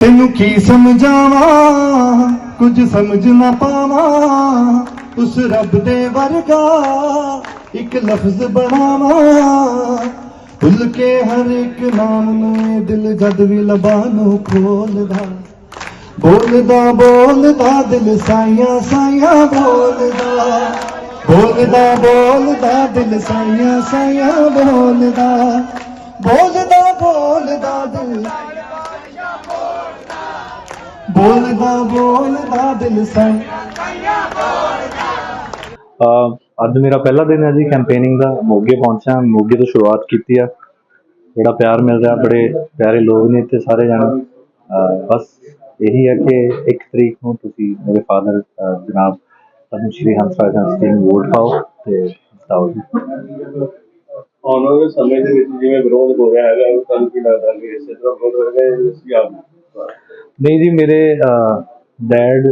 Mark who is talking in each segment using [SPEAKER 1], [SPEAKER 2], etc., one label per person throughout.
[SPEAKER 1] ਤੈਨੂੰ ਕੀ ਸਮਝਾਵਾਂ? ਕੁਝ ਸਮਝ ਨਾ ਪਾਵਾਂ। ਉਸ ਰੱਬ ਦੇ ਵਰਗਾ ਇੱਕ ਲਫ਼ਜ਼ ਬਣਾਵਾਂ। ਭੁੱਲ ਕੇ ਹਰ ਇੱਕ ਨਾਮ ਨੂੰ ਦਿਲ ਜਦ ਵੀ ਲਬਾਂ ਨੂੰ ਖੋਲਦਾ। ਬੋਲਦਾ ਬੋਲਦਾ, ਦਿਲ ਸਾਈਆਂ ਸਾਈਆਂ ਬੋਲਦਾ। ਬੋਲਦਾ ਬੋਲਦਾ, ਦਿਲ ਸਾਈਆਂ ਸਾਈਆਂ ਬੋਲਦਾ। ਬੋਲਦਾ ਬੋਲਦਾ, ਦਿਲ ਬੋਲਦਾ ਬੋਲਦਾ ਦਿਲ
[SPEAKER 2] ਅਹ ਅੱਜ ਮੇਰਾ ਪਹਿਲਾ ਦਿਨ ਹੈ ਜੀ ਕੈਂਪੇਨਿੰਗ ਦਾ। ਮੋਗੇ ਪਹੁੰਚਿਆ ਮੋਗੇ ਤੋਂ ਸ਼ੁਰੂਆਤ ਕੀਤੀ ਆ। ਬੜਾ ਪਿਆਰ ਮਿਲ ਰਿਹਾ ਬੜੇ ਪਿਆਰੇ ਲੋਕ ਨੇ ਇੱਥੇ ਸਾਰੇ ਜਾਣੇ। ਬਸ ਇਹੀ ਹੈ ਕਿ ਇੱਕ ਤਰੀਕ ਨੂੰ ਤੁਸੀਂ ਮੇਰੇ ਫਾਦਰ ਜਨਾਬ ਪਦਮ ਸ਼੍ਰੀ ਹੰਸਰਾਜ ਹੰਸ ਜੀ ਨੂੰ ਵੋਟ ਪਾਓ ਤੇ ਜਿਤਾਓ ਜੀ।
[SPEAKER 3] ਆਉਣ ਵਾਲੇ ਸਮੇਂ ਦੇ ਵਿੱਚ ਜਿਵੇਂ ਵਿਰੋਧ ਹੋ ਰਿਹਾ ਹੈਗਾ ਉਹ ਤੁਹਾਨੂੰ ਕੀ ਲੱਗਦਾ ਕਿ ਇਸੇ ਤਰ੍ਹਾਂ ਵਿਰੋਧ ਹੋਏਗਾ ਜਾਂ ਤੁਸੀਂ ਆਪ
[SPEAKER 2] ਨਹੀਂ ਜੀ ਮੇਰੇ ਡੈਡ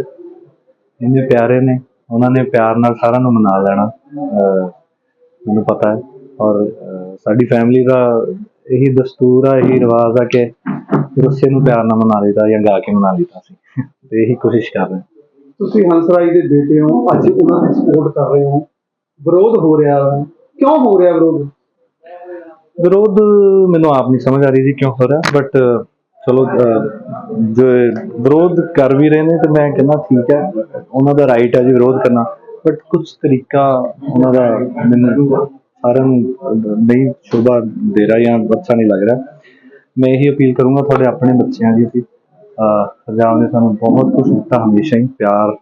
[SPEAKER 2] ਇੰਨੇ ਪਿਆਰੇ ਨੇ। ਉਹਨਾਂ ਨੇ ਪਿਆਰ ਨਾਲ ਸਾਰਿਆਂ ਨੂੰ ਮਨਾ ਲੈਣਾ ਮੈਨੂੰ ਪਤਾ ਹੈ। ਔਰ ਸਾਡੀ ਫੈਮਿਲੀ ਦਾ ਇਹੀ ਦਸਤੂਰ ਆ ਇਹੀ ਰਿਵਾਜ ਆ ਕਿ ਰੁੱਸੇ ਨੂੰ ਪਿਆਰ ਨਾਲ ਮਨਾ ਲਈਦਾ ਜਾਂ ਗਾ ਕੇ ਮਨਾ ਲਈਦਾ ਸੀ। ਤੇ ਇਹੀ ਕੋਸ਼ਿਸ਼ ਕਰ ਰਹੇ।
[SPEAKER 4] ਤੁਸੀਂ ਹੰਸਰਾਜ ਦੇ ਬੇਟੇ ਹੋ ਅੱਜ ਉਹਨਾਂ ਦੀ ਸਪੋਰਟ ਕਰ ਰਹੇ ਹੋ। ਵਿਰੋਧ ਹੋ ਰਿਹਾ। ਕਿਉਂ ਹੋ ਰਿਹਾ ਵਿਰੋਧ?
[SPEAKER 2] ਵਿਰੋਧ ਮੈਨੂੰ ਆਪ ਨਹੀਂ ਸਮਝ ਆ ਰਹੀ ਜੀ ਕਿਉਂ ਹੋ ਰਿਹਾ ਬਟ ਚਲੋ ਅਹ, ਜੋ ਵਿਰੋਧ ਕਰ ਵੀ ਰਹੇ ਨੇ ਤੇ ਮੈਂ ਕਹਿੰਦਾ ਠੀਕ ਹੈ ਉਹਨਾਂ ਦਾ ਰਾਈਟ ਹੈ ਜੀ ਵਿਰੋਧ ਕਰਨਾ। ਬਟ ਕੁਝ ਤਰੀਕਾ ਉਹਨਾਂ ਦਾ ਮੈਨੂੰ ਸਾਰਿਆਂ ਨੂੰ ਨਹੀਂ ਸ਼ੋਭਾ ਦੇ ਰਿਹਾ ਜਾਂ ਅੱਛਾ ਨਹੀਂ ਲੱਗ ਰਿਹਾ। ਮੈਂ ਇਹੀ ਅਪੀਲ ਕਰੂੰਗਾ ਤੁਹਾਡੇ ਆਪਣੇ ਬੱਚਿਆਂ ਦੀ ਅਸੀਂ ਪੰਜਾਬ ਨੇ ਸਾਨੂੰ ਬਹੁਤ ਕੁਝ ਦਿੱਤਾ ਹਮੇਸ਼ਾ ਹੀ ਪਿਆਰ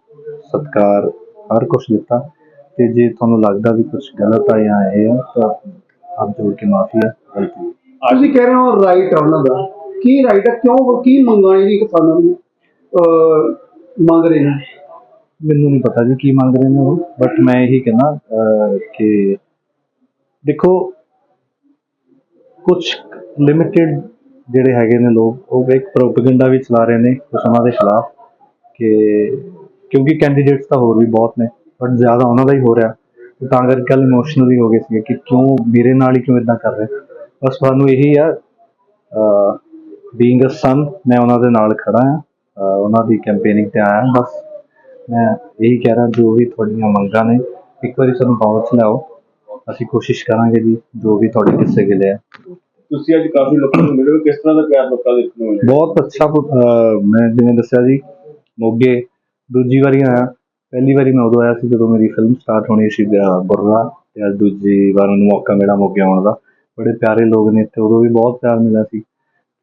[SPEAKER 2] ਸਤਿਕਾਰ ਹਰ ਕੁਝ ਦਿੱਤਾ। ਤੇ ਜੇ ਤੁਹਾਨੂੰ ਲੱਗਦਾ ਵੀ ਕੁਝ ਗਲਤ ਆ ਜਾਂ ਇਹ ਆ ਤਾਂ ਆਪ ਜੋੜ ਕੇ ਮਾਫੀ ਹੈ। ਗਲਤੀ
[SPEAKER 4] ਤੁਸੀਂ ਕਹਿ ਰਹੇ ਹੋ ਰਾਈਟ ਆ ਉਹਨਾਂ ਦਾ। ਕੀ ਰਾਈਟ ਹੈ? ਕਿਉਂ ਕੀ ਮੰਗਾਂ ਨੇ ਕਿਸਾਨਾਂ ਨੂੰ ਅਹ, ਮੰਗ ਰਹੇ ਨੇ?
[SPEAKER 2] ਮੈਨੂੰ ਨਹੀਂ ਪਤਾ ਜੀ ਕੀ ਮੰਗ ਰਹੇ ਨੇ ਉਹ ਬਟ ਮੈਂ ਇਹੀ ਕਹਿਣਾ ਅਹ, ਕਿ ਦੇਖੋ ਕੁਝ ਲਿਮਿਟਿਡ ਜਿਹੜੇ ਹੈਗੇ ਨੇ ਲੋਕ ਉਹ ਇੱਕ ਪ੍ਰੋਪਗੈਂਡਾ ਵੀ ਚਲਾ ਰਹੇ ਨੇ ਕੁਛ ਉਹਨਾਂ ਦੇ ਖਿਲਾਫ ਕਿ ਕਿਉਂਕਿ ਕੈਂਡੀਡੇਟਸ ਤਾਂ ਹੋਰ ਵੀ ਬਹੁਤ ਨੇ ਬਟ ਜ਼ਿਆਦਾ ਉਹਨਾਂ ਦਾ ਹੀ ਹੋ ਰਿਹਾ। ਤੇ ਤਾਂ ਕਰਕੇ ਕੱਲ ਇਮੋਸ਼ਨਲੀ ਹੋ ਗਏ ਸੀਗੇ ਕਿ ਕਿਉਂ ਮੇਰੇ ਨਾਲ ਹੀ ਕਿਉਂ ਇਦਾਂ ਕਰ ਰਹੇ? ਬਸ ਸਾਨੂੰ ਇਹੀ ਆ ਬੀਇੰਗ ਅ ਸਨ ਮੈਂ ਉਹਨਾਂ ਦੇ ਨਾਲ ਖੜਾ ਅਹ ਉਹਨਾਂ ਦੀ ਕੈਂਪੇਨਿੰਗ ਤੇ ਆਇਆ ਬਸ ਮੈਂ ਇਹੀ ਕਹਿ ਰਿਹਾ ਜੋ ਵੀ ਤੁਹਾਡੀਆਂ ਮੰਗਾਂ ਨੇ ਇੱਕ ਵਾਰੀ ਸਾਨੂੰ ਪਹੁੰਚ ਲਿਆਓ। ਅਸੀਂ ਕੋਸ਼ਿਸ਼ ਕਰਾਂਗੇ ਜੀ ਜੋ ਵੀ ਤੁਹਾਡੇ ਕਿੱਸੇ ਗਿਲੇ ਆ।
[SPEAKER 3] ਤੁਸੀਂ ਅੱਜ ਕਾਫੀ ਲੋਕਾਂ ਨੂੰ ਮਿਲੇ ਹੋ ਕਿਸ ਤਰ੍ਹਾਂ ਦਾ ਪਿਆਰ ਲੋਕਾਂ ਦੇ ਦੇਖਣ ਨੂੰ ਮਿਲਿਆ?
[SPEAKER 2] ਬਹੁਤ ਅੱਛਾ ਅਹ ਮੈਂ ਜਿਵੇਂ ਦੱਸਿਆ ਜੀ ਮੋਗੇ ਦੂਜੀ ਵਾਰੀ ਆਇਆ ਪਹਿਲੀ ਵਾਰੀ ਮੈਂ ਉਦੋਂ ਆਇਆ ਸੀ ਜਦੋਂ ਮੇਰੀ ਫਿਲਮ ਸਟਾਰਟ ਹੋਣੀ ਸੀ ਅਹ ਬੁਰਰਾ ਤੇ ਅੱਜ ਦੂਜੀ ਵਾਰ ਮੈਨੂੰ ਮੌਕਾ ਮਿਲਿਆ ਮੋਗੇ ਆਉਣ ਦਾ। ਬੜੇ ਪਿਆਰੇ ਲੋਕ ਨੇ ਇੱਥੇ ਉਦੋਂ ਵੀ ਬਹੁਤ ਪਿਆਰ ਮਿਲਿਆ ਸੀ।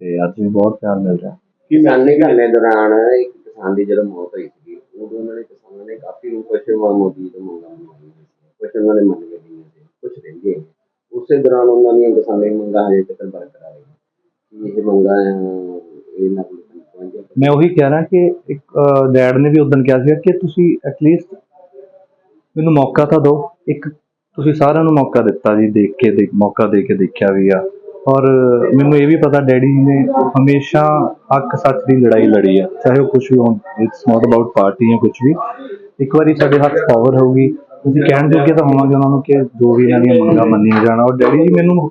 [SPEAKER 2] ਤੇ ਅੱਜ ਵੀ ਬਹੁਤ ਪਿਆਰ ਮਿਲ ਰਿਹਾ।
[SPEAKER 5] ਕਿਸਾਨੀ ਧਰਨੇ ਦੌਰਾਨ ਇੱਕ ਕਿਸਾਨ ਦੀ ਜਦੋਂ ਮੌਤ ਹੋਈ ਸੀ ਉਦੋਂ ਉਹਨਾਂ ਨੇ ਕਿਸਾਨਾਂ ਨੇ ਕਾਫੀ ਕੁਝ ਮੋਦੀ ਤੋਂ ਮੰਗਾਂ ਮੰਗੀਆਂ ਸੀ ਕੁਝ ਉਹਨਾਂ ਨੇ ਮੰਨ ਕੇ ਗਈਆਂ ਸੀ ਕੁਝ ਰਹਿੰਦੀਆਂ ਸੀ। ਉਸੇ ਦੌਰਾਨ ਉਹਨਾਂ ਦੀਆਂ ਕਿਸਾਨੀ ਮੰਗਾਂ ਹਜੇ ਤੱਕ ਬਰਕਰਾਰ ਹੈ ਕੀ ਇਹ ਮੰਗਾਂ ਇਹ ਨਾ
[SPEAKER 2] ਮੈਂ ਉਹੀ ਕਹਿ ਰਿਹਾ ਕਿ ਇੱਕ ਡੈਡ ਨੇ ਵੀ ਉਦੋਂ ਕਿਹਾ ਸੀ ਕਿ ਤੁਸੀਂ ਐਟਲੀਸਟ ਮੈਨੂੰ ਮੌਕਾ ਤਾਂ ਦਿਓ। ਇੱਕ ਤੁਸੀਂ ਸਾਰਿਆਂ ਨੂੰ ਮੌਕਾ ਦਿੱਤਾ ਜੀ ਦੇਖ ਕੇ ਦੇਖ ਮੌਕਾ ਦੇ ਕੇ ਦੇਖਿਆ ਵੀ ਆ। ਔਰ ਮੈਨੂੰ ਇਹ ਵੀ ਪਤਾ ਡੈਡੀ ਜੀ ਨੇ ਹਮੇਸ਼ਾ ਹੱਕ ਸੱਚ ਦੀ ਲੜਾਈ ਲੜੀ ਆ, ਚਾਹੇ ਉਹ ਕੁਝ ਵੀ ਹੋਣ ਇਟਸ ਨਾਟ ਅਬਾਊਟ ਪਾਰਟੀ ਜਾਂ ਕੁਝ ਵੀ। ਇੱਕ ਵਾਰੀ ਸਾਡੇ ਹੱਥ ਪਾਵਰ ਹੋਊਗੀ, ਤੁਸੀਂ ਕਹਿਣ ਜੋਗੇ ਤਾਂ ਹੋਵਾਂਗੇ ਉਹਨਾਂ ਨੂੰ ਕਿ ਜੋ ਵੀ ਇਹਨਾਂ ਦੀਆਂ ਮੰਗਾਂ ਮੰਨੀਆਂ ਜਾਣ। ਔਰ ਡੈਡੀ ਜੀ ਮੈਨੂੰ